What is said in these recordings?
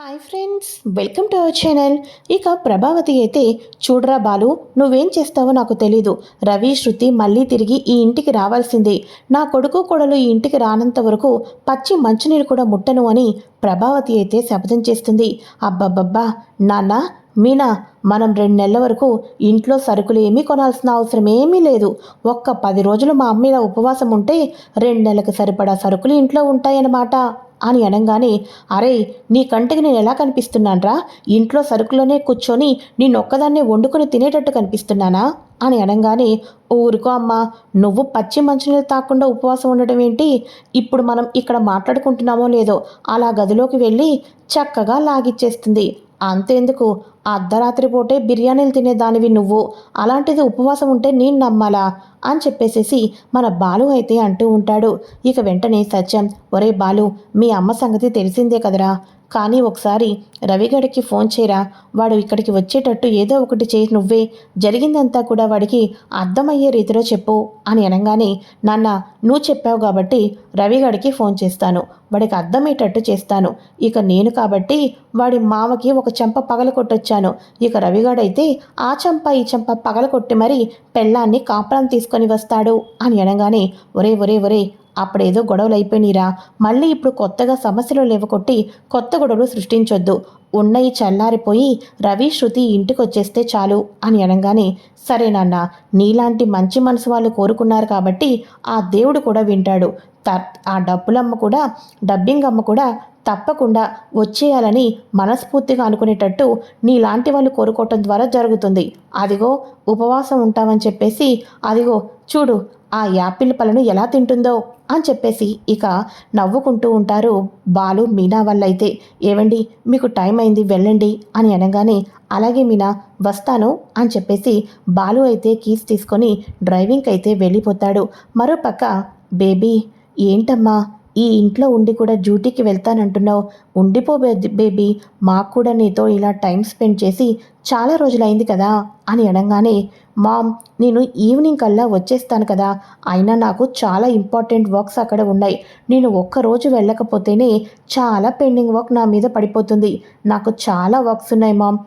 Hi friends welcome to our channel. ఇక ప్రభావతి అయితే చూడరా బాలు నువ్వేం చేస్తావో నాకు తెలీదు. రవి శృతి మళ్ళీ తిరిగి ఈ ఇంటికి రావాల్సిందే. నా కొడుకు కొడలు ఈ ఇంటికి రానంత వరకు పచ్చి మంచినీరు కూడా ముట్టను అని ప్రభావతి అయితే శపథం చేస్తుంది. అబ్బబ్బబ్బా నాన్న మీనా మనం రెండు నెలల వరకు ఇంట్లో సరుకులు ఏమీ కొనాల్సిన అవసరం ఏమీ లేదు. ఒక్క పది రోజులు మా అమ్మ ఇలా ఉపవాసం ఉంటే రెండు నెలలకు సరిపడా సరుకులు ఇంట్లో ఉంటాయన్నమాట. అని అనగానే అరే నీ కంటికి నేను ఎలా కనిపిస్తున్నానరా? ఇంట్లో సరుకులోనే కూర్చొని ఒక్కదాన్నే వండుకొని తినేటట్టు కనిపిస్తున్నానా? అని అనగానే ఊరుకో అమ్మా నువ్వు పచ్చి మంచినీళ్ళు తాకుండా ఉపవాసం ఉండటం ఏంటి? ఇప్పుడు మనం ఇక్కడ మాట్లాడుకుంటున్నామో లేదో అలా గదిలోకి వెళ్ళి చక్కగా లాగిచ్చేస్తుంది. అంతేందుకు? అర్ధరాత్రి పూటే బిర్యానీలు తినేదానివి నువ్వు. అలాంటిది ఉపవాసం ఉంటే నేను నమ్మాలా? అని చెప్పేసేసి మన బాలు అయితే అంటూ ఉంటాడు. ఇక వెంటనే సత్యం ఒరే బాలు మీ అమ్మ సంగతి తెలిసిందే కదరా. కానీ ఒకసారి రవిగడికి ఫోన్ చేయరా. వాడు ఇక్కడికి వచ్చేటట్టు ఏదో ఒకటి చేయి నువ్వే. జరిగిందంతా కూడా వాడికి అర్థమయ్యే రీతిలో చెప్పు అని అనగానే నాన్న నువ్వు చెప్పావు కాబట్టి రవిగడికి ఫోన్ చేస్తాను. వాడికి అర్థమయ్యేటట్టు చేస్తాను. ఇక నేను కాబట్టి వాడి మామకి ఒక చెంప పగల కొట్టొచ్చాను. ఇక రవిగాడైతే ఆ చెంప ఈ చెంప పగల కొట్టి మరీ పెళ్ళాన్ని కాపురం తీసుకు తీసుకొని వస్తాడు అని అనగానే ఒరే ఒరే ఒరే అప్పుడేదో గొడవలు అయిపోయినీరా మళ్ళీ ఇప్పుడు కొత్తగా సమస్యలు లేవకొట్టి కొత్త గొడవలు సృష్టించొద్దు. ఉన్నయి చల్లారిపోయి రవి శృతి ఇంటికి వచ్చేస్తే చాలు అని అనగానే సరే నాన్న నీలాంటి మంచి మనసు వాళ్ళు కోరుకున్నారు కాబట్టి ఆ దేవుడు కూడా వింటాడు. ఆ డబ్బులమ్మ కూడా డబ్బింగ్ అమ్మ కూడా తప్పకుండా వచ్చేయాలని మనస్ఫూర్తిగా అనుకునేటట్టు నీలాంటి వాళ్ళు కోరుకోవటం ద్వారా జరుగుతుంది. అదిగో ఉపవాసం ఉంటామని చెప్పేసి అదిగో చూడు ఆ యాపిల్ పళ్ళను ఎలా తింటుందో అని చెప్పేసి ఇక నవ్వుకుంటూ ఉంటారు బాలు మీనా వాళ్ళైతే. ఏవండి మీకు టైం అయింది వెళ్ళండి అని అనగానే అలాగే మీనా వస్తాను అని చెప్పేసి బాలు అయితే కీస్ తీసుకొని డ్రైవింగ్కి అయితే వెళ్ళిపోతాడు. మరోపక్క బేబీ ఏంటమ్మా ఈ ఇంట్లో ఉండి కూడా డ్యూటీకి వెళ్తానంటున్నావు? ఉండిపో బేబీ మాకు కూడా నీతో ఇలా టైం స్పెండ్ చేసి చాలా రోజులైంది కదా అని అనగానే మామ్ నేను ఈవినింగ్ కల్లా వచ్చేస్తాను కదా. అయినా నాకు చాలా ఇంపార్టెంట్ వర్క్స్ అక్కడ ఉన్నాయి. నేను ఒక్కరోజు వెళ్ళకపోతేనే చాలా పెండింగ్ వర్క్ నా మీద పడిపోతుంది. నాకు చాలా వర్క్స్ ఉన్నాయి మామ్.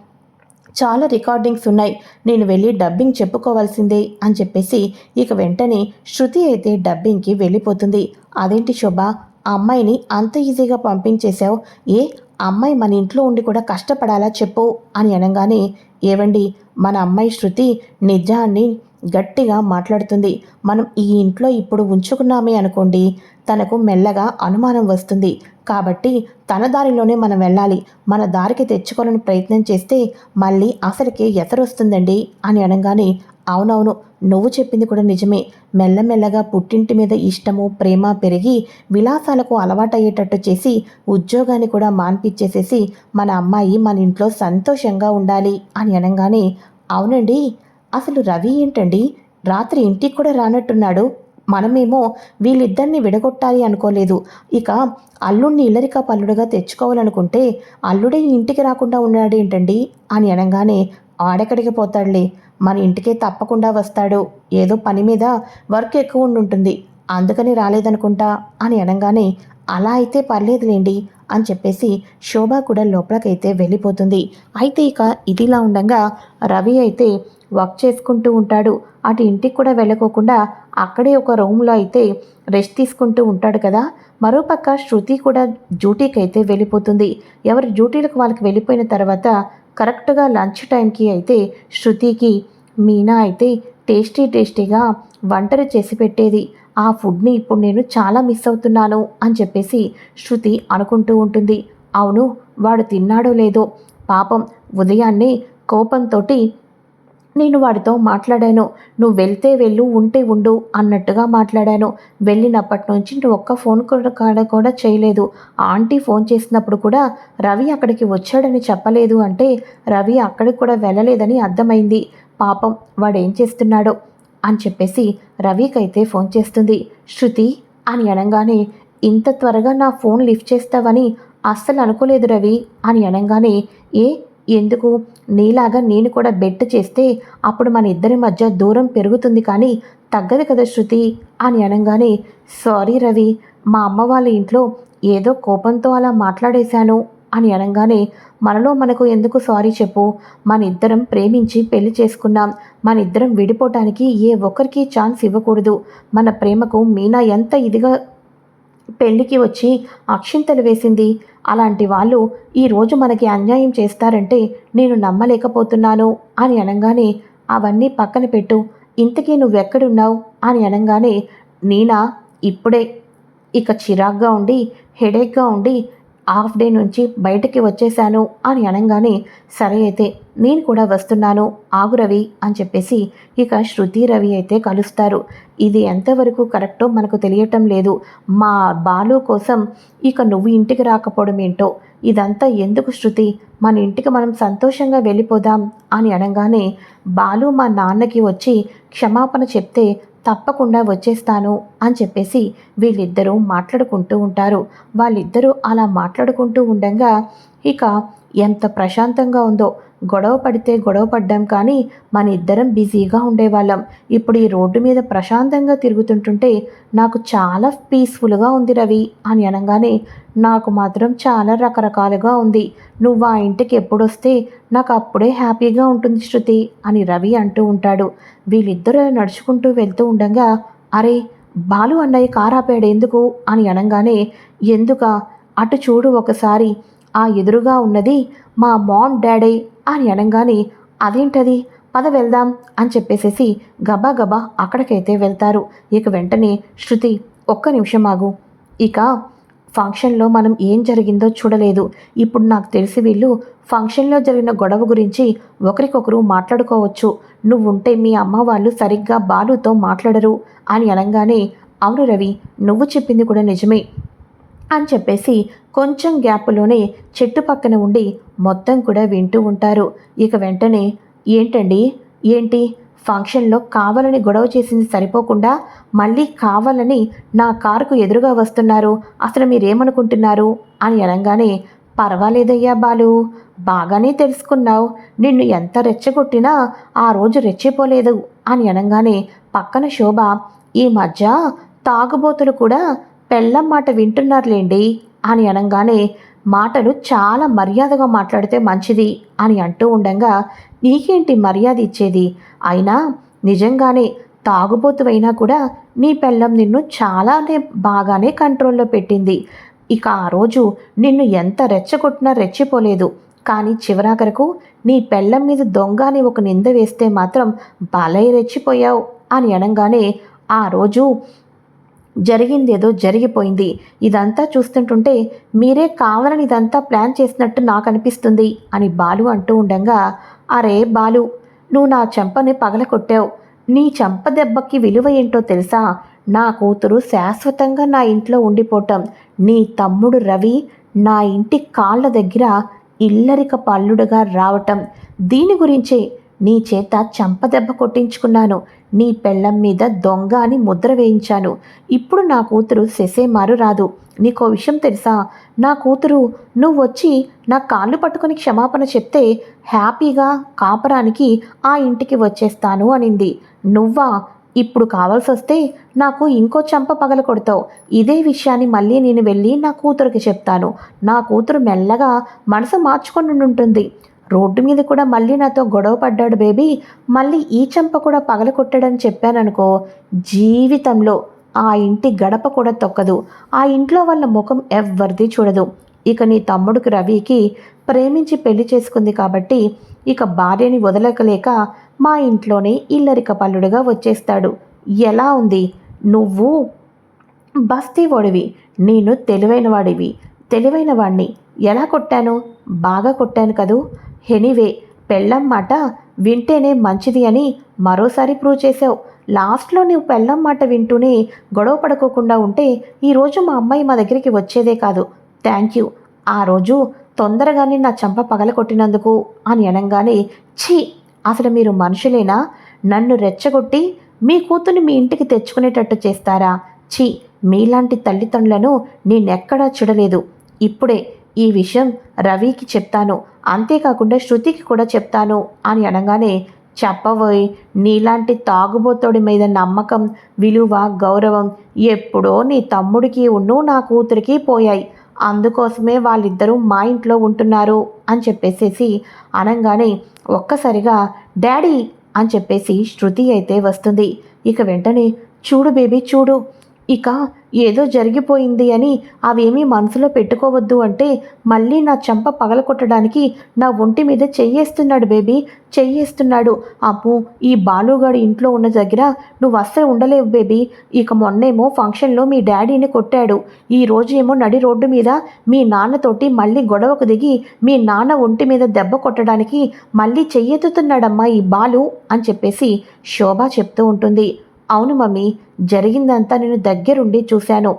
చాలా రికార్డింగ్స్ ఉన్నాయి. నేను వెళ్ళి డబ్బింగ్ చెప్పుకోవాల్సిందే అని చెప్పేసి ఇక వెంటనే శృతి అయితే డబ్బింగ్కి వెళ్ళిపోతుంది. అదేంటి శోభ? ఆ అమ్మాయిని అంత ఈజీగా పంపించేశావు. ఏ? అమ్మాయి మన ఇంట్లో ఉండి కూడా కష్టపడాలా చెప్పు అని అనగానే ఏవండి? మన అమ్మాయి శృతి నిజాన్ని గట్టిగా మాట్లాడుతుంది. మనం ఈ ఇంట్లో ఇప్పుడు ఉంచుకున్నామే అనుకోండి. తనకు మెల్లగా అనుమానం వస్తుంది. కాబట్టి తన దారిలోనే మనం వెళ్ళాలి. మన దారికి తెచ్చుకోవాలని ప్రయత్నం చేస్తే మళ్ళీ అసలుకి ఎసరొస్తుందండి అని అనగానే అవునవును నువ్వు చెప్పింది కూడా నిజమే. మెల్లమెల్లగా పుట్టింటి మీద ఇష్టము ప్రేమ పెరిగి విలాసాలకు అలవాటయ్యేటట్టు చేసి ఉద్యోగాన్ని కూడా మాన్పిచ్చేసేసి మన అమ్మాయి మన ఇంట్లో సంతోషంగా ఉండాలి అని అనగానే అవునండి అసలు రవి ఏంటండి? రాత్రి ఇంటికి కూడా రానట్టున్నాడు. మనమేమో వీళ్ళిద్దరిని విడగొట్టాలి అనుకోలేదు. ఇక అల్లుడిని ఇల్లరిక పల్లుడుగా తెచ్చుకోవాలనుకుంటే అల్లుడే ఇంటికి రాకుండా ఉన్నాడేంటండి అని అనగానే ఆడెక్కడికి పోతాడులే? మన ఇంటికే తప్పకుండా వస్తాడు. ఏదో పని మీద వర్క్ ఎక్కువ ఉండుంటుంది. అందుకని రాలేదనుకుంటా? అని అనగానే అలా అయితే పర్లేదులేండి అని చెప్పేసి శోభ కూడా లోపలికైతే వెళ్ళిపోతుంది. అయితే ఇక ఇదిలా ఉండగా రవి అయితే వర్క్ చేసుకుంటూ ఉంటాడు. అటు ఇంటికి కూడా వెళ్ళకోకుండా అక్కడే ఒక రూమ్లో అయితే రెస్ట్ తీసుకుంటూ ఉంటాడు కదా. మరోపక్క శృతి కూడా డ్యూటీకి అయితే వెళ్ళిపోతుంది. ఎవరి డ్యూటీలకు వాళ్ళకి వెళ్ళిపోయిన తర్వాత కరెక్ట్గా లంచ్ టైంకి అయితే శృతికి మీనా అయితే టేస్టీ టేస్టీగా వంటలు చేసి పెట్టేది. ఆ ఫుడ్ని ఇప్పుడు నేను చాలా మిస్ అవుతున్నాను అని చెప్పేసి శృతి అనుకుంటూ ఉంటుంది. అవును వాడు తిన్నాడో లేదో? పాపం ఉదయాన్నే కోపంతో నేను వాడితో మాట్లాడాను. నువ్వు వెళ్తే వెళ్ళు ఉంటే ఉండు అన్నట్టుగా మాట్లాడాను. వెళ్ళినప్పటి నుంచి నువ్వు ఒక్క ఫోన్ కూడా కూడా చేయలేదు. ఆంటీ ఫోన్ చేసినప్పుడు కూడా రవి అక్కడికి వచ్చాడని చెప్పలేదు అంటే రవి అక్కడికి కూడా వెళ్ళలేదని అర్థమైంది. పాపం వాడేం చేస్తున్నాడో అని చెప్పేసి రవికైతే ఫోన్ చేస్తుంది. శృతి అని అనగానే ఇంత త్వరగా నా ఫోన్ లిఫ్ట్ చేస్తావని అస్సలు అనుకోలేదు రవి అని అనగానే ఏ ఎందుకు? నీలాగా నేను కూడా బెట్ చేస్తే అప్పుడు మన ఇద్దరి మధ్య దూరం పెరుగుతుంది కానీ తగ్గదు కదా శృతి అని అనగానే సారీ రవి మా అమ్మ వాళ్ళ ఇంట్లో ఏదో కోపంతో అలా మాట్లాడేశాను అని అనగానే మనలో మనకు ఎందుకు సారీ చెప్పు? మన ఇద్దరం ప్రేమించి పెళ్ళి చేసుకున్నాం. మన ఇద్దరం విడిపోవటానికి ఏ ఒక్కరికి ఛాన్స్ ఇవ్వకూడదు. మన ప్రేమకు మీనా ఎంత ఇదిగా పెళ్ళికి వచ్చి అక్షింతలు వేసింది. అలాంటి వాళ్ళు ఈరోజు మనకి అన్యాయం చేస్తారంటే నేను నమ్మలేకపోతున్నాను అని అనగానే అవన్నీ పక్కన పెట్టు. ఇంతకీ నువ్వెక్కడున్నావు అని అనగానే నేనా? ఇప్పుడే. ఇక చిరాగ్గా ఉండి హెడేక్గా ఉండి హాఫ్ డే నుంచి బయటికి వచ్చేశాను అని అనగానే సరే అయితే నేను కూడా వస్తున్నాను ఆగు రవి అని చెప్పేసి ఇక శృతి రవి అయితే కలుస్తారు. ఇది ఎంతవరకు కరెక్టో మనకు తెలియటం లేదు. మా బాలు కోసం ఇక నువ్వు ఇంటికి రాకపోవడం ఏంటో ఇదంతా ఎందుకు శృతి? మన ఇంటికి మనం సంతోషంగా వెళ్ళిపోదాం అని అనగానే బాలు మా నాన్నకి వచ్చి క్షమాపణ చెప్తే తప్పకుండా వచ్చేస్తాను అని చెప్పేసి వీళ్ళిద్దరూ మాట్లాడుకుంటూ ఉంటారు. వాళ్ళిద్దరూ అలా మాట్లాడుకుంటూ ఉండగా ఇక ఎంత ప్రశాంతంగా ఉందో గొడవ పడితే గొడవ పడ్డాం కానీ మన ఇద్దరం బిజీగా ఉండేవాళ్ళం. ఇప్పుడు ఈ రోడ్డు మీద ప్రశాంతంగా తిరుగుతుంటుంటే నాకు చాలా పీస్ఫుల్గా ఉంది రవి అని అనగానే నాకు మాత్రం చాలా రకరకాలుగా ఉంది. నువ్వు ఆ ఇంటికి ఎప్పుడొస్తే నాకు అప్పుడే హ్యాపీగా ఉంటుంది శృతి అని రవి అంటూ ఉంటాడు. వీళ్ళిద్దరూ నడుచుకుంటూ వెళ్తూ ఉండగా అరే బాలు అన్నయ్య కారాపాడు ఎందుకు? అని అనగానే ఎందుక? అటు చూడు ఒకసారి. ఆ ఎదురుగా ఉన్నది మా మామ్ డాడీ అని అనగానే అదేంటది? పద వెళ్దాం అని చెప్పేసేసి గబా గబా అక్కడికైతే వెళ్తారు. ఇక వెంటనే శృతి ఒక్క నిమిషం ఆగు. ఇక ఫంక్షన్లో మనం ఏం జరిగిందో చూడలేదు. ఇప్పుడు నాకు తెలిసి వీళ్ళు ఫంక్షన్లో జరిగిన గొడవ గురించి ఒకరికొకరు మాట్లాడుకోవచ్చు. నువ్వుంటే మీ అమ్మ వాళ్ళు సరిగ్గా బాలుతో మాట్లాడరు అని అనగానే అవును రవి నువ్వు చెప్పింది కూడా నిజమే అని చెప్పేసి కొంచెం గ్యాప్లోనే చెట్టు పక్కన ఉండి మొత్తం కూడా వింటూ ఉంటారు. ఇక వెంటనే ఏంటండి? ఏంటి? ఫంక్షన్లో కావాలని గొడవ చేసింది సరిపోకుండా మళ్ళీ కావాలని నా కారుకు ఎదురుగా వస్తున్నారు. అసలు మీరేమనుకుంటున్నారు? అని అనగానే పర్వాలేదయ్యా బాలు బాగానే తెలుసుకున్నావు. నిన్ను ఎంత రెచ్చగొట్టినా ఆ రోజు రెచ్చిపోలేదు. అని అనగానే పక్కన శోభ ఈ మధ్య తాగుబోతులు కూడా పెళ్ళం మాట వింటున్నారులేండి. అని అనగానే మాటలు చాలా మర్యాదగా మాట్లాడితే మంచిది అని అంటూ ఉండగా నీకేంటి మర్యాద ఇచ్చేది? అయినా నిజంగానే తాగుబోతువైనా కూడా నీ పెళ్ళం నిన్ను చాలానే బాగానే కంట్రోల్లో పెట్టింది. ఇక ఆ రోజు నిన్ను ఎంత రెచ్చగొట్టినా రెచ్చిపోలేదు. కానీ చివరాఖరకు నీ పెళ్ళం మీద దొంగ అని ఒక నింద వేస్తే మాత్రం బలై రెచ్చిపోయావు అని అనగానే ఆ రోజు జరిగిందేదో జరిగిపోయింది. ఇదంతా చూస్తుంటుంటే మీరే కావాలని ఇదంతా ప్లాన్ చేసినట్టు నాకు అనిపిస్తుంది అని బాలు అంటూ ఉండగా అరే బాలు నువ్వు నా చెంపని పగల కొట్టావు నీ చెంప దెబ్బకి విలువ ఏంటో తెలుసా? నా కూతురు శాశ్వతంగా నా ఇంట్లో ఉండిపోవటం. నీ తమ్ముడు రవి నా ఇంటి కాళ్ళ దగ్గర ఇల్లరిక పల్లుడుగా రావటం. దీని గురించే నీ చేత చంపదెబ్బ కొట్టించుకున్నాను. నీ పెళ్ళం మీద దొంగ అని ముద్ర వేయించాను. ఇప్పుడు నా కూతురు సెసేమారు రాదు. నీకో విషయం తెలుసా? నా కూతురు నువ్వు వచ్చి నా కాళ్ళు పట్టుకొని క్షమాపణ చెప్తే హ్యాపీగా కాపరానికి ఆ ఇంటికి వచ్చేస్తాను అనింది. నువ్వా? ఇప్పుడు కావాల్సి వస్తే నాకు ఇంకో చంప పగల కొడతావు. ఇదే విషయాన్ని మళ్ళీ నేను వెళ్ళి నా కూతురికి చెప్తాను. నా కూతురు మెల్లగా మనసు మార్చుకొని ఉంటుంది రోడ్డు మీద కూడా మళ్ళీ నాతో గొడవ పడ్డాడు బేబీ. మళ్ళీ ఈ చెంప కూడా పగల కొట్టాడని చెప్పాననుకో జీవితంలో ఆ ఇంటి గడప కూడా తొక్కదు. ఆ ఇంట్లో వాళ్ళ ముఖం ఎవరిది చూడదు. ఇక నీ తమ్ముడికి రవికి ప్రేమించి పెళ్ళి చేసుకుంది కాబట్టి ఇక భార్యని వదలకలేక మా ఇంట్లోనే ఇల్లరిక పల్లుడుగా వచ్చేస్తాడు. ఎలా ఉంది? నువ్వు బస్తీ వాడివి నేను తెలివైన వాడివి. తెలివైన వాణ్ణి ఎలా కొట్టాను? బాగా కొట్టాను కదూ? ఎనీవే పెళ్ళం మాట వింటేనే మంచిది అని మరోసారి ప్రూవ్ చేసావు లాస్ట్లో నువ్వు పెళ్ళం మాట వింటూనే గొడవ పడుకోకుండా ఉంటే ఈరోజు మా అమ్మాయి మా దగ్గరికి వచ్చేదే కాదు. థ్యాంక్ యూ ఆ రోజు తొందరగానే నా చంప పగల కొట్టినందుకు అని అనగానే ఛీ! అసలు మీరు మనుషులేనా? నన్ను రెచ్చగొట్టి మీ కూతుర్ని మీ ఇంటికి తెచ్చుకునేటట్టు చేస్తారా? ఛీ! మీలాంటి తల్లిదండ్రులను నేనెక్కడా చూడలేదు. ఇప్పుడే ఈ విషయం రవికి చెప్తాను. అంతేకాకుండా శృతికి కూడా చెప్తాను అని అనగానే చెప్పబోయి నీలాంటి తాగుబోతోడి మీద నమ్మకం విలువ గౌరవం ఎప్పుడో నీ తమ్ముడికి ఉన్ను నా కూతురికి పోయాయి. అందుకోసమే వాళ్ళిద్దరూ మా ఇంట్లో ఉంటున్నారు అని చెప్పేసేసి అనగానే ఒక్కసారిగా డాడీ అని చెప్పేసి శృతి అయితే వస్తుంది. ఇక వెంటనే చూడు బేబీ చూడు. ఇక ఏదో జరిగిపోయింది అని అవేమీ మనసులో పెట్టుకోవద్దు అంటే మళ్ళీ నా చెంప పగలకొట్టడానికి నా ఒంటి మీద చెయ్యేస్తున్నాడు బేబీ చెయ్యేస్తున్నాడు అప్పు ఈ బాలుగాడు ఇంట్లో ఉన్న దగ్గర నువ్వు అస్సలు ఉండలేవు బేబీ. ఇక మొన్నేమో ఫంక్షన్లో మీ డాడీని కొట్టాడు. ఈ రోజు ఏమో నడి రోడ్డు మీద మీ నాన్నతోటి మళ్ళీ గొడవకు దిగి మీ నాన్న ఒంటి మీద దెబ్బ కొట్టడానికి మళ్ళీ చెయ్యెత్తుతున్నాడమ్మా ఈ బాలు అని చెప్పేసి శోభ చెప్తూ ఉంటుంది. అవును మమ్మీ జరిగిందంతా నేను దగ్గరుండి చూశాను.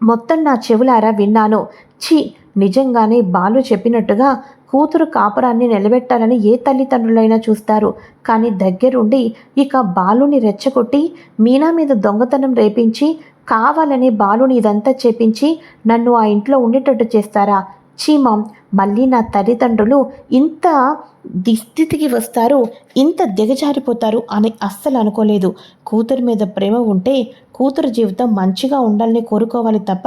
మొత్తం నా చెవులారా విన్నాను. ఛీ నిజంగానే బాలు చెప్పినట్టుగా కూతురు కాపురాన్ని నిలబెట్టాలని ఏ తల్లిదండ్రులైనా చూస్తారు. కానీ దగ్గరుండి ఇక బాలుని రెచ్చగొట్టి మీనా మీద దొంగతనం రేపించి కావాలని బాలుని ఇదంతా చేపించి నన్ను ఆ ఇంట్లో ఉండేటట్టు చేస్తారా? చీమం మళ్ళీ నా తల్లిదండ్రులు ఇంత దిస్థితికి వస్తారు. ఇంత దిగజారిపోతారు అని అస్సలు అనుకోలేదు. కూతురు మీద ప్రేమ ఉంటే కూతురు జీవితం మంచిగా ఉండాలని కోరుకోవాలి తప్ప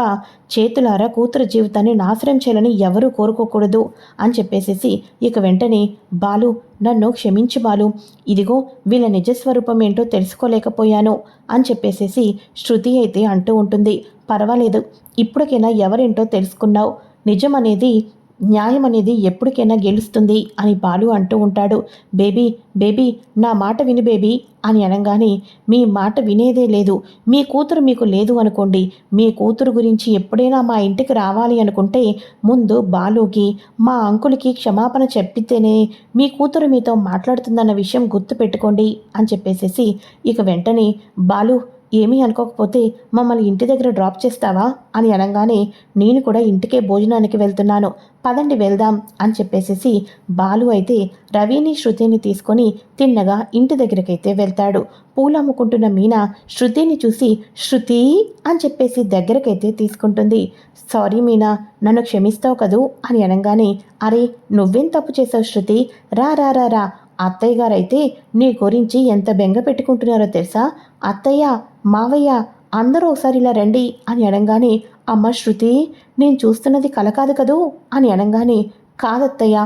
చేతులారా కూతురు జీవితాన్ని నాశనం చేయాలని ఎవరూ కోరుకోకూడదు అని చెప్పేసేసి ఇక వెంటనే బాలు నన్ను క్షమించి బాలు. ఇదిగో వీళ్ళ నిజస్వరూపం ఏంటో తెలుసుకోలేకపోయాను అని చెప్పేసేసి శృతి అయితే అంటూ ఉంటుంది. పర్వాలేదు. ఇప్పటికైనా ఎవరేంటో తెలుసుకున్నావు. నిజం అనేది న్యాయం అనేది ఎప్పటికైనా గెలుస్తుంది అని బాలు అంటూ ఉంటాడు. బేబీ బేబీ నా మాట విని బేబీ అని అనగానే మీ మాట వినేదే లేదు. మీ కూతురు మీకు లేదు అనుకోండి. మీ కూతురు గురించి ఎప్పుడైనా మా ఇంటికి రావాలి అనుకుంటే ముందు బాలుకి మా అంకులకి క్షమాపణ చెప్పితేనే మీ కూతురు మీతో మాట్లాడుతుందన్న విషయం గుర్తు పెట్టుకోండి అని చెప్పేసేసి ఇక వెంటనే బాలు ఏమీ అనుకోకపోతే మమ్మల్ని ఇంటి దగ్గర డ్రాప్ చేస్తావా? అని అనగానే నేను కూడా ఇంటికే భోజనానికి వెళ్తున్నాను. పదండి వెళ్దాం అని చెప్పేసేసి బాలు అయితే రవిని శృతిని తీసుకొని తిన్నగా ఇంటి దగ్గరకైతే వెళ్తాడు. పూలు అమ్ముకుంటున్న మీనా శృతిని చూసి శృతి అని చెప్పేసి దగ్గరకైతే తీసుకుంటుంది. సారీ మీనా నన్ను క్షమిస్తావు కదూ? అని అనగానే అరే నువ్వేం తప్పు చేసావు శృతి? రా రా రా రా అత్తయ్య గారైతే నీ గురించి ఎంత బెంగ పెట్టుకుంటున్నారో తెలుసా? అత్తయ్య మావయ్య అందరూ ఒకసారి ఇలా రండి అని అనగానే అమ్మ శృతి నేను చూస్తున్నది కల కాదు కదూ అని అనగానే కాదత్తయ్య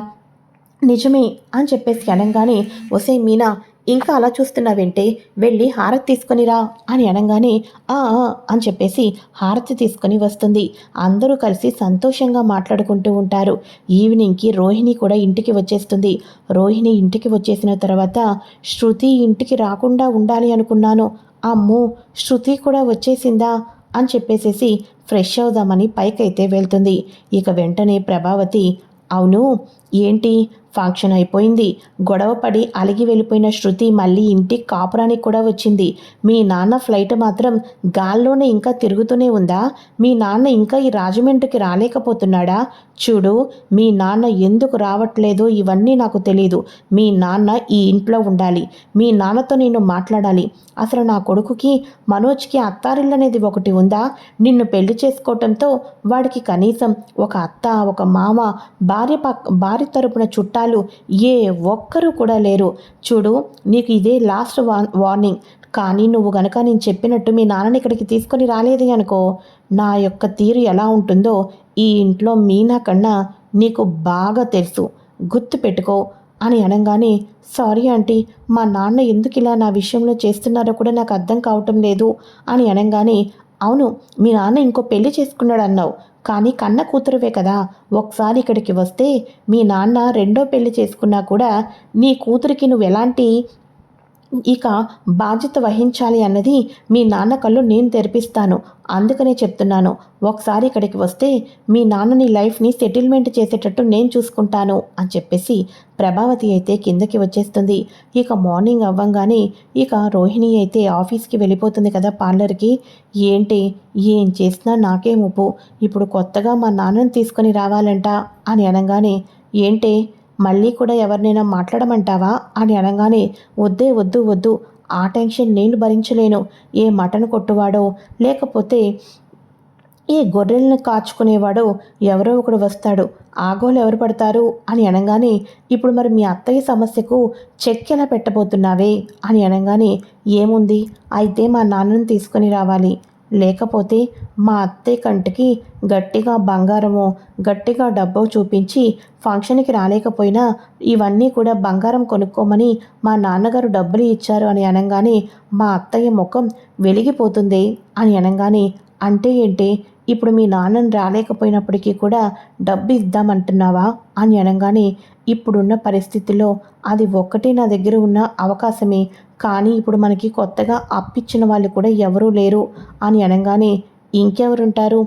నిజమే అని చెప్పేసి అనగానే ఒసే మీనా ఇంకా అలా చూస్తున్నావేంటే వెళ్ళి హారతి తీసుకొనిరా అని అనగానే ఆ ఆ అని చెప్పేసి హారతి తీసుకొని వస్తుంది. అందరూ కలిసి సంతోషంగా మాట్లాడుకుంటూ ఉంటారు. ఈవినింగ్కి రోహిణి కూడా ఇంటికి వచ్చేస్తుంది. రోహిణి ఇంటికి వచ్చేసిన తర్వాత శృతి ఇంటికి రాకుండా ఉండాలి అనుకున్నాను. అమ్మో శృతి కూడా వచ్చేసిందా? అని చెప్పేసేసి ఫ్రెష్ అవుదామని పైకైతే వెళ్తుంది. ఇక వెంటనే ప్రభావతి అవును ఏంటి? ఫంక్షన్ అయిపోయింది. గొడవపడి అలిగి వెళ్ళిపోయిన శృతి మళ్ళీ ఇంటి కాపురానికి కూడా వచ్చింది. మీ నాన్న ఫ్లైట్ మాత్రం గాల్లోనే ఇంకా తిరుగుతూనే ఉందా? మీ నాన్న ఇంకా ఈ రాజమండ్రికి రాలేకపోతున్నాడా? చూడు మీ నాన్న ఎందుకు రావట్లేదో ఇవన్నీ నాకు తెలియదు మీ నాన్న ఈ ఇంట్లో ఉండాలి. మీ నాన్నతో నేను మాట్లాడాలి. అసలు నా కొడుకుకి మనోజ్కి అత్తారిల్లు అనేది ఒకటి ఉందా? నిన్ను పెళ్ళి చేసుకోవటంతో వాడికి కనీసం ఒక అత్త ఒక మామ భార్య పక్ వారి తరపున చుట్టాలు ఏ ఒక్కరూ కూడా లేరు. చూడు నీకు ఇదే లాస్ట్ వార్నింగ్. కానీ నువ్వు గనక నేను చెప్పినట్టు మీ నాన్నని ఇక్కడికి తీసుకొని రాలేదు అనుకో నా యొక్క తీరు ఎలా ఉంటుందో ఈ ఇంట్లో మీనా కన్నా నీకు బాగా తెలుసు. గుర్తు పెట్టుకో అని అనగానే సారీ ఆంటీ మా నాన్న ఎందుకు ఇలా నా విషయంలో చేస్తున్నారో కూడా నాకు అర్థం కావటం లేదు అని అనగానే అవును మీ నాన్న ఇంకో పెళ్ళి చేసుకున్నాడు అన్నావు కానీ కన్న కూతురువే కదా. ఒకసారి ఇక్కడికి వస్తే మీ నాన్న రెండో పెళ్ళి చేసుకున్నా కూడా నీ కూతురికి నువ్వు ఎలాంటి ఇక బాధ్యత వహించాలి అన్నది మీ నాన్న కళ్ళు నేను తెరిపిస్తాను. అందుకనే చెప్తున్నాను. ఒకసారి ఇక్కడికి వస్తే మీ నాన్నని లైఫ్ని సెటిల్మెంట్ చేసేటట్టు నేను చూసుకుంటాను అని చెప్పేసి ప్రభావతి అయితే కిందకి వచ్చేస్తుంది. ఇక మార్నింగ్ అవ్వంగానే ఇక రోహిణి అయితే ఆఫీస్కి వెళ్ళిపోతుంది కదా పార్లర్కి. ఏంటి? ఏం చేసినా నాకే ముప్పు. ఇప్పుడు కొత్తగా మా నాన్నని తీసుకొని రావాలంట అని అనగానే ఏంటి? మళ్ళీ కూడా ఎవరినైనా మాట్లాడమంటావా? అని అనగానే వద్దే వద్దు వద్దు ఆ టెన్షన్ నేను భరించలేను. ఏ మటన్ కొట్టువాడో లేకపోతే ఏ గొర్రెలను కాచుకునేవాడో ఎవరో ఒకడు వస్తాడు. ఆగోలు ఎవరు పడతారు? అని అనగానే ఇప్పుడు మరి మీ అత్తయ్య సమస్యకు చెక్ ఎలా పెట్టబోతున్నావే? అని అనగానే ఏముంది? అయితే మా నాన్నను తీసుకొని రావాలి. లేకపోతే మా అత్తయ్య కంటికి గట్టిగా బంగారము గట్టిగా డబ్బో చూపించి ఫంక్షన్కి రాలేకపోయినా ఇవన్నీ కూడా బంగారం కొనుక్కోమని మా నాన్నగారు డబ్బులు ఇచ్చారు అని అనగానే మా అత్తయ్య ముఖం వెలిగిపోతుంది అని అనగానే అంటే ఏంటి? ఇప్పుడు మీ నాన్నని రాలేకపోయినప్పటికీ కూడా డబ్బు ఇద్దామంటున్నావా అని అనగానే ఇప్పుడున్న పరిస్థితుల్లో అది ఒక్కటే నా దగ్గర ఉన్న అవకాశమే. కానీ ఇప్పుడు మనకి కొత్తగా అప్పిచ్చిన వాళ్ళు కూడా ఎవరూ లేరు అని అనగానే ఇంకెవరుంటారు?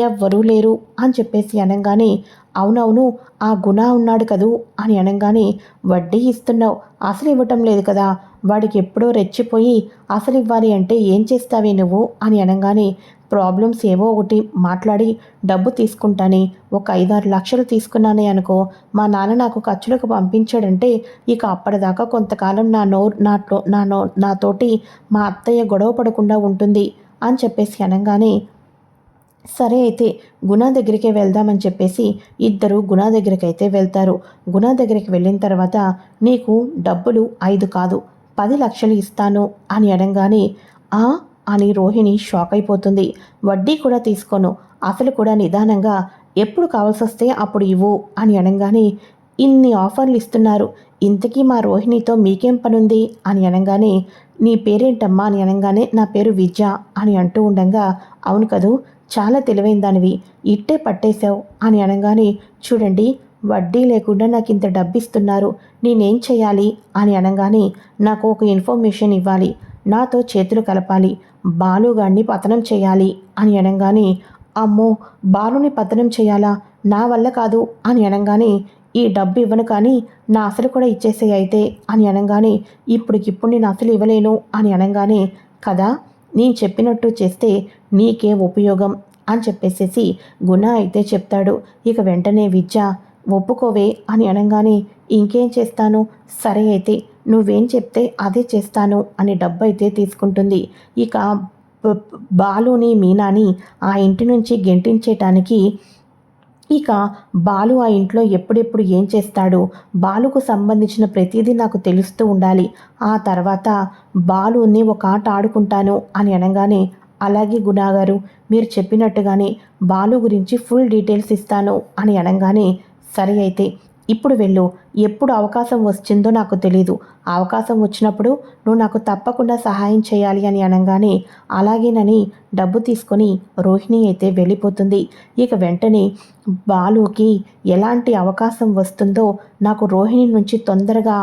ఎవ్వరూ లేరు అని చెప్పేసి అనగానే అవునవును ఆ గుణ ఉన్నాడు కదూ అని అనగానే వడ్డీ ఇస్తున్నావు అసలు ఇవ్వటం లేదు కదా. వాడికి ఎప్పుడో రెచ్చిపోయి అసలు ఇవ్వాలి అంటే ఏం చేస్తావే నువ్వు? అని అనగానే ప్రాబ్లమ్స్ ఏవో ఒకటి మాట్లాడి డబ్బు తీసుకుంటాని ఒక ఐదారు లక్షలు తీసుకున్నానే అనుకో మా నాన్న నాకు ఖర్చులకు పంపించాడంటే ఇక అప్పటిదాకా కొంతకాలం నా నో నాతో నా నో నాతోటి మా అత్తయ్య గొడవ పడకుండా ఉంటుంది అని చెప్పేసి అనగానే సరే అయితే గుణ దగ్గరికి వెళ్దామని చెప్పేసి ఇద్దరు గుణ దగ్గరికి అయితే వెళ్తారు. గుణ దగ్గరికి వెళ్ళిన తర్వాత నీకు డబ్బులు ఐదు కాదు పది లక్షలు ఇస్తాను అని అనగానే ఆ అని రోహిణి షాక్ అయిపోతుంది. వడ్డీ కూడా తీసుకోను. అసలు కూడా నిదానంగా ఎప్పుడు కావాల్సి వస్తే అప్పుడు ఇవ్వు అని అనగానే ఇన్ని ఆఫర్లు ఇస్తున్నారు. ఇంతకీ మా రోహిణితో మీకేం పనుంది? అని అనగానే నీ పేరేంటమ్మా? అని అనగానే నా పేరు విద్య అని అంటూ ఉండగా అవును కదూ చాలా తెలివైన దానివి. ఇట్టే పట్టేశావు అని అనగానే చూడండి వడ్డీ లేకుండా నాకు ఇంత డబ్బిస్తున్నారు. నేనేం చేయాలి అని అనగానే నాకు ఒక ఇన్ఫర్మేషన్ ఇవ్వాలి. నాతో చేతులు కలపాలి బాలుగాడిని పతనం చేయాలి అని అనగానే అమ్మో బాలుని పతనం చేయాలా? నా వల్ల కాదు అని అనగానే ఈ డబ్బు ఇవ్వను కానీ నా అసలు కూడా ఇచ్చేసే అయితే అని అనగానే ఇప్పటికిప్పుడు నేను అసలు ఇవ్వలేను అని అనగానే కదా నేను చెప్పినట్టు చేస్తే నీకే ఉపయోగం అని చెప్పేసేసి గుణ అయితే చెప్తాడు. ఇక వెంటనే విద్య ఒప్పుకోవే అని అనగానే ఇంకేం చేస్తాను? సరే అయితే నువ్వేం చెప్తే అదే చేస్తాను అని డబ్బు అయితే తీసుకుంటుంది. ఇక బాలుని మీనాని ఆ ఇంటి నుంచి గెంటించేటానికి ఇక బాలు ఆ ఇంట్లో ఎప్పుడెప్పుడు ఏం చేస్తాడు? బాలుకు సంబంధించిన ప్రతిదీ నాకు తెలుస్తూ ఉండాలి. ఆ తర్వాత బాలుని ఒక ఆట ఆడుకుంటాను అని అనగానే అలాగే గుణాగారు మీరు చెప్పినట్టుగానే బాలు గురించి ఫుల్ డీటెయిల్స్ ఇస్తాను అని అనగానే సరే అయితే ఇప్పుడు వెళ్ళు. ఎప్పుడు అవకాశం వచ్చిందో నాకు తెలీదు. అవకాశం వచ్చినప్పుడు నువ్వు నాకు తప్పకుండా సహాయం చేయాలి అని అనగానే అలాగేనని డబ్బు తీసుకొని రోహిణి అయితే వెళ్ళిపోతుంది. ఇక వెంటనే బాలుకి ఎలాంటి అవకాశం వస్తుందో నాకు రోహిణి నుంచి తొందరగా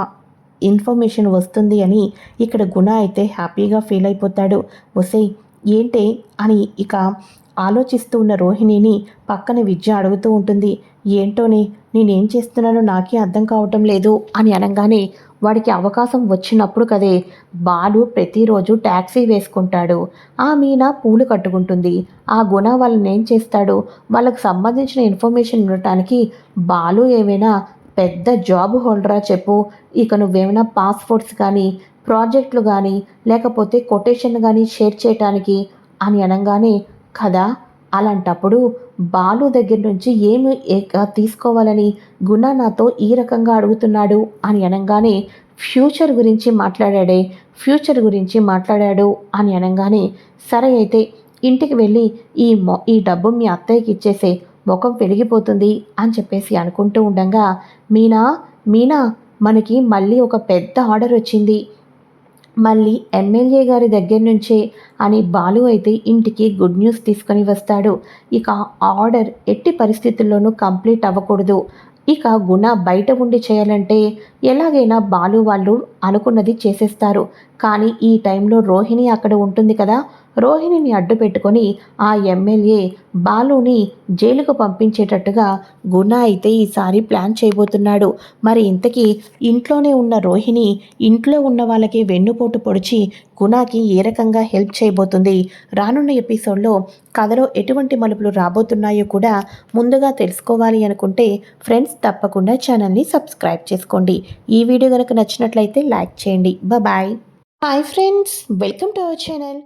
ఇన్ఫర్మేషన్ వస్తుంది అని ఇక్కడ గుణ అయితే హ్యాపీగా ఫీల్ అయిపోతాడు. వసే ఏంటే అని ఇక ఆలోచిస్తూ ఉన్న రోహిణిని పక్కన విద్య అడుగుతూ ఉంటుంది. ఏంటోనే నేనేం చేస్తున్నానో నాకే అర్థం కావటం లేదు అని అనగానే వాడికి అవకాశం వచ్చినప్పుడు కదే బాలు ప్రతిరోజు ట్యాక్సీ వేసుకుంటాడు. ఆ మీన పూలు కట్టుకుంటుంది. ఆ గుణ వాళ్ళని ఏం చేస్తాడు? వాళ్ళకు సంబంధించిన ఇన్ఫర్మేషన్ ఉండటానికి బాలు ఏమైనా పెద్ద జాబ్ హోల్డరా చెప్పు. ఇక నువ్వేమైనా పాస్పోర్ట్స్ కానీ ప్రాజెక్టులు కానీ లేకపోతే కొటేషన్ కానీ షేర్ చేయటానికి అని అనగానే కదా? అలాంటప్పుడు బాలు దగ్గర నుంచి ఏమి తీసుకోవాలని గుణ నాతో ఈ రకంగా అడుగుతున్నాడు అని అనగానే ఫ్యూచర్ గురించి మాట్లాడాడే ఫ్యూచర్ గురించి మాట్లాడాడు అని అనగానే సరే అయితే ఇంటికి వెళ్ళి ఈ మొ ఈ డబ్బు మీ అత్తయ్యకి ఇచ్చేసే ముఖం పెరిగిపోతుంది అని చెప్పేసి అనుకుంటూ ఉండగా మీనా మీనా మనకి మళ్ళీ ఒక పెద్ద ఆర్డర్ వచ్చింది. మళ్ళీ ఎమ్మెల్యే గారి దగ్గర నుంచే అని బాలు అయితే ఇంటికి గుడ్ న్యూస్ తీసుకొని వస్తాడు. ఇక ఆర్డర్ ఎట్టి పరిస్థితుల్లోనూ కంప్లీట్ అవ్వకూడదు. ఇక గుణ బయట ఉండి చేయాలంటే ఎలాగైనా బాలు వాళ్ళు అనుకున్నది చేసేస్తారు. కానీ ఈ టైంలో రోహిణి అక్కడ ఉంటుంది కదా రోహిణిని అడ్డు పెట్టుకొని ఆ ఎమ్మెల్యే బాలుని జైలుకు పంపించేటట్టుగా గుణ అయితే ఈసారి ప్లాన్ చేయబోతున్నాడు. మరి ఇంతకీ ఇంట్లోనే ఉన్న రోహిణి ఇంట్లో ఉన్న వాళ్ళకి వెన్నుపోటు పొడిచి గుణాకి ఏ రకంగా హెల్ప్ చేయబోతుంది? రానున్న ఎపిసోడ్లో కథలో ఎటువంటి మలుపులు రాబోతున్నాయో కూడా ముందుగా తెలుసుకోవాలి అనుకుంటే ఫ్రెండ్స్ తప్పకుండా ఛానల్ని సబ్స్క్రైబ్ చేసుకోండి. ఈ వీడియో కనుక నచ్చినట్లయితే లైక్ చేయండి. Bye. Hi friends welcome to our channel.